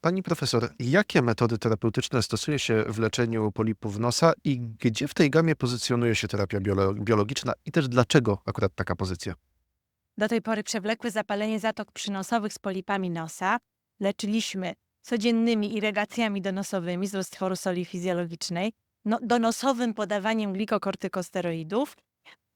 Pani profesor, jakie metody terapeutyczne stosuje się w leczeniu polipów nosa i gdzie w tej gamie pozycjonuje się terapia biolo biologiczna i też dlaczego akurat taka pozycja? Do tej pory przewlekłe zapalenie zatok przynosowych z polipami nosa leczyliśmy codziennymi irygacjami donosowymi z roztworu soli fizjologicznej, no, donosowym podawaniem glikokortykosteroidów.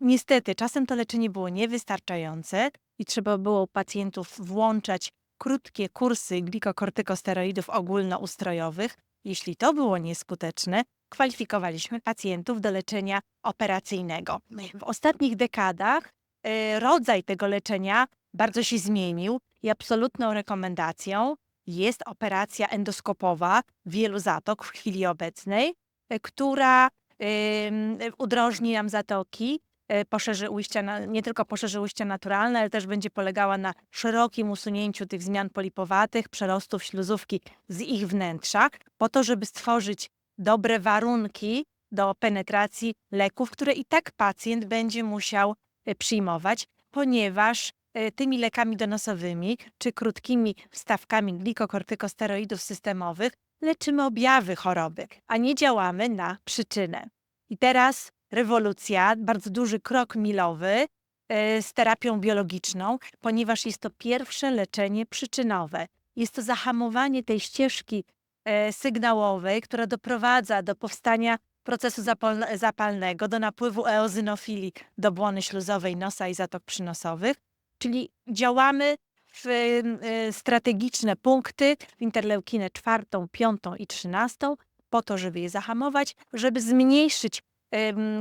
Niestety, czasem to leczenie było niewystarczające i trzeba było pacjentów włączać krótkie kursy glikokortykosteroidów ogólnoustrojowych. Jeśli to było nieskuteczne, kwalifikowaliśmy pacjentów do leczenia operacyjnego. W ostatnich dekadach e, rodzaj tego leczenia bardzo się zmienił i absolutną rekomendacją jest operacja endoskopowa wielu zatok w chwili obecnej, e, która udrożni nam zatoki, poszerzy ujścia, na, nie tylko poszerzy ujścia naturalne, ale też będzie polegała na szerokim usunięciu tych zmian polipowatych, przerostów śluzówki z ich wnętrza, po to, żeby stworzyć dobre warunki do penetracji leków, które i tak pacjent będzie musiał e, przyjmować, ponieważ e, tymi lekami donosowymi czy krótkimi wstawkami glikokortykosteroidów systemowych leczymy objawy choroby, a nie działamy na przyczynę. I teraz rewolucja, bardzo duży krok milowy e, z terapią biologiczną, ponieważ jest to pierwsze leczenie przyczynowe. Jest to zahamowanie tej ścieżki e, sygnałowej, która doprowadza do powstania procesu zapal- zapalnego, do napływu eozynofilii do błony śluzowej nosa i zatok przynosowych, czyli działamy w y, strategiczne punkty, w interleukinę czwartą, piątą i trzynastą, po to, żeby je zahamować, żeby zmniejszyć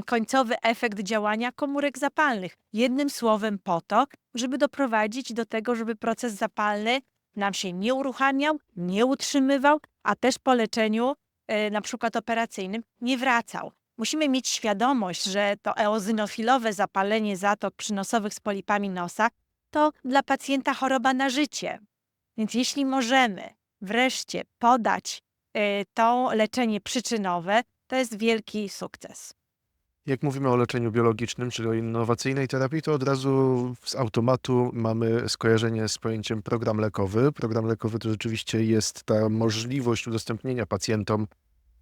końcowy efekt działania komórek zapalnych. Jednym słowem po to, żeby doprowadzić do tego, żeby proces zapalny nam się nie uruchamiał, nie utrzymywał, a też po leczeniu, y, na przykład operacyjnym, nie wracał. Musimy mieć świadomość, że to eozynofilowe zapalenie zatok przynosowych z polipami nosa to dla pacjenta choroba na życie. Więc jeśli możemy wreszcie podać y, to leczenie przyczynowe, to jest wielki sukces. Jak mówimy o leczeniu biologicznym, czyli o innowacyjnej terapii, to od razu z automatu mamy skojarzenie z pojęciem program lekowy. Program lekowy to rzeczywiście jest ta możliwość udostępnienia pacjentom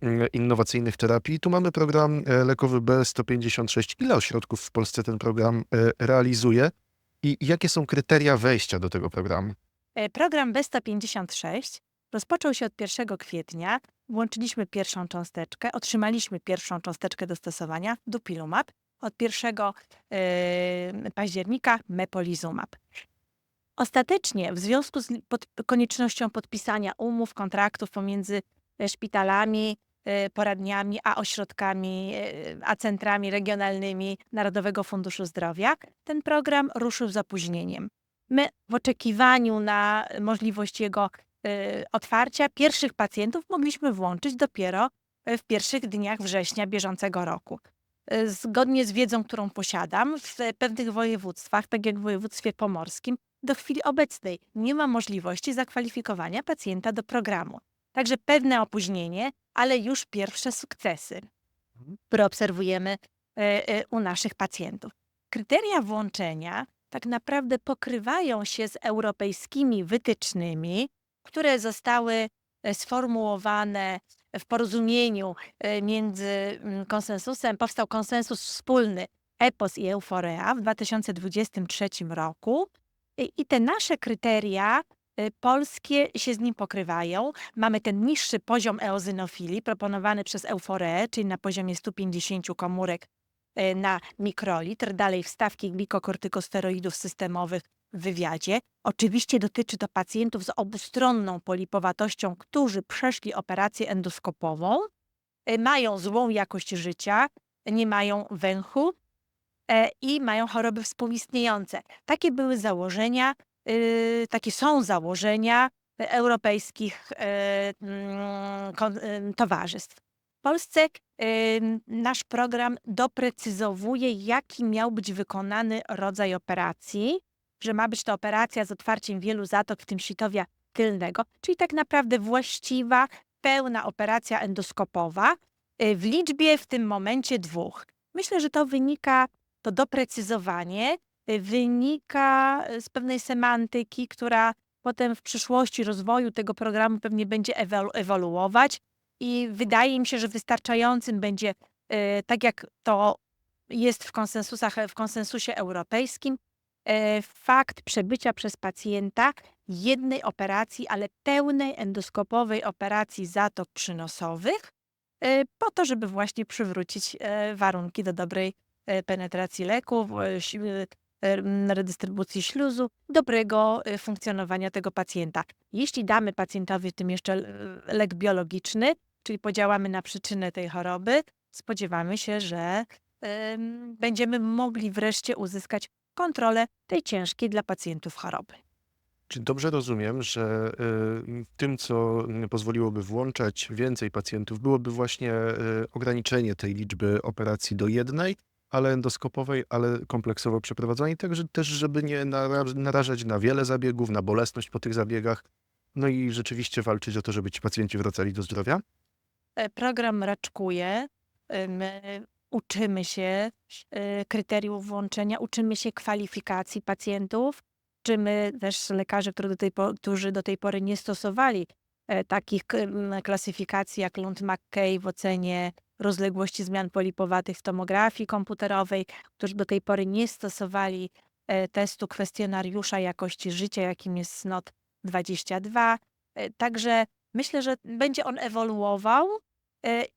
mm, innowacyjnych terapii. Tu mamy program e, lekowy B156. Ile ośrodków w Polsce ten program e, realizuje i jakie są kryteria wejścia do tego programu? E, Program B156 rozpoczął się od 1 kwietnia. Włączyliśmy pierwszą cząsteczkę, otrzymaliśmy pierwszą cząsteczkę do stosowania, dupilumab. Od 1 e, października mepolizumab. Ostatecznie, w związku z pod, koniecznością podpisania umów, kontraktów pomiędzy e, szpitalami, e, poradniami, a ośrodkami, e, a centrami regionalnymi Narodowego Funduszu Zdrowia, ten program ruszył z opóźnieniem. My w oczekiwaniu na możliwość jego otwarcia pierwszych pacjentów mogliśmy włączyć dopiero y, w pierwszych dniach września bieżącego roku. Y, Zgodnie z wiedzą, którą posiadam, w pewnych województwach, tak jak w województwie pomorskim, do chwili obecnej nie ma możliwości zakwalifikowania pacjenta do programu. Także pewne opóźnienie, ale już pierwsze sukcesy, które obserwujemy y, y, u naszych pacjentów. Kryteria włączenia tak naprawdę pokrywają się z europejskimi wytycznymi, które zostały e, sformułowane w porozumieniu e, między mm, konsensusem, powstał konsensus wspólny EPOS i Euforea w 2023 roku. I te nasze kryteria e, polskie się z nim pokrywają. Mamy ten niższy poziom eozynofilii proponowany przez Euforeę, czyli na poziomie 150 komórek na mikrolitr, dalej wstawki glikokortykosteroidów systemowych wywiadzie. Oczywiście dotyczy to pacjentów z obustronną polipowatością, którzy przeszli operację endoskopową, e, mają złą jakość życia, nie mają węchu e, i mają choroby współistniejące. Takie były założenia, y, takie są założenia europejskich e, mm, towarzystw. W Polsce nasz program doprecyzowuje, jaki miał być wykonany rodzaj operacji, że ma być to operacja z otwarciem wielu zatok, w tym sitowia tylnego, czyli tak naprawdę właściwa, pełna operacja endoskopowa y, w liczbie w tym momencie dwóch. Myślę, że to wynika, to doprecyzowanie y, wynika y, z pewnej semantyki, która potem w przyszłości rozwoju tego programu pewnie będzie ewolu- ewoluować i wydaje mi się, że wystarczającym będzie, tak jak to jest w, konsensusach, w konsensusie europejskim, fakt przebycia przez pacjenta jednej operacji, ale pełnej endoskopowej operacji zatok przynosowych, e, po to, żeby właśnie przywrócić e, warunki do dobrej e, penetracji leków, e, e, redystrybucji śluzu, dobrego e, funkcjonowania tego pacjenta. Jeśli damy pacjentowi tym jeszcze e, lek biologiczny, czyli podziałamy na przyczynę tej choroby, spodziewamy się, że em, będziemy mogli wreszcie uzyskać kontrolę tej ciężkiej dla pacjentów choroby. Czy dobrze rozumiem, że y, tym, co pozwoliłoby włączać więcej pacjentów, byłoby właśnie y, ograniczenie tej liczby operacji do jednej, ale endoskopowej, ale kompleksowo przeprowadzonej, także też, żeby nie nara- narażać na wiele zabiegów, na bolesność po tych zabiegach, no i rzeczywiście walczyć o to, żeby ci pacjenci wracali do zdrowia? E, Program raczkuje. e, My uczymy się e, kryteriów włączenia, uczymy się kwalifikacji pacjentów, uczymy też lekarzy, którzy do tej, którzy do tej pory nie stosowali e, takich klasyfikacji jak Lund-McKay w ocenie rozległości zmian polipowatych w tomografii komputerowej, którzy do tej pory nie stosowali e, testu kwestionariusza jakości życia, jakim jest SNOT 22. E, Także myślę, że będzie on ewoluował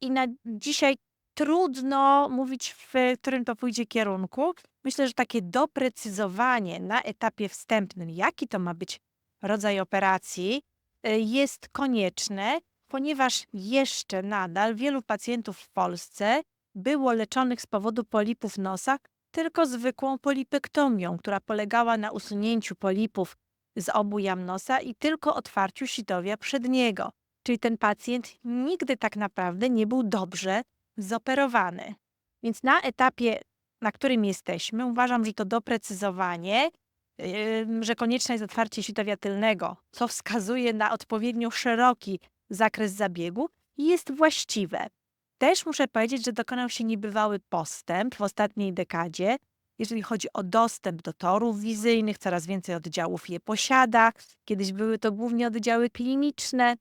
i na dzisiaj trudno mówić, w którym to pójdzie kierunku. Myślę, że takie doprecyzowanie na etapie wstępnym, jaki to ma być rodzaj operacji, e, jest konieczne, ponieważ jeszcze nadal wielu pacjentów w Polsce było leczonych z powodu polipów nosa tylko zwykłą polipektomią, która polegała na usunięciu polipów z obu jam nosa i tylko otwarciu sitowia przedniego. Czyli ten pacjent nigdy tak naprawdę nie był dobrze zoperowany. Więc na etapie, na którym jesteśmy, uważam, że to doprecyzowanie, że konieczne jest otwarcie sitowia tylnego, co wskazuje na odpowiednio szeroki zakres zabiegu, jest właściwe. Też muszę powiedzieć, że dokonał się niebywały postęp w ostatniej dekadzie, jeżeli chodzi o dostęp do torów wizyjnych, coraz więcej oddziałów je posiada. Kiedyś były to głównie oddziały kliniczne,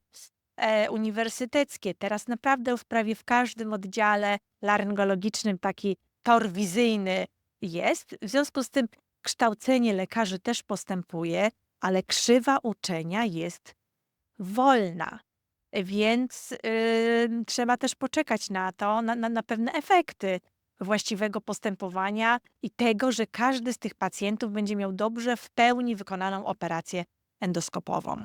e, uniwersyteckie. Teraz naprawdę w prawie w każdym oddziale laryngologicznym taki tor wizyjny jest. W związku z tym kształcenie lekarzy też postępuje, ale krzywa uczenia jest wolna. Więc y, trzeba też poczekać na to, na, na, na pewne efekty właściwego postępowania i tego, że każdy z tych pacjentów będzie miał dobrze w pełni wykonaną operację endoskopową.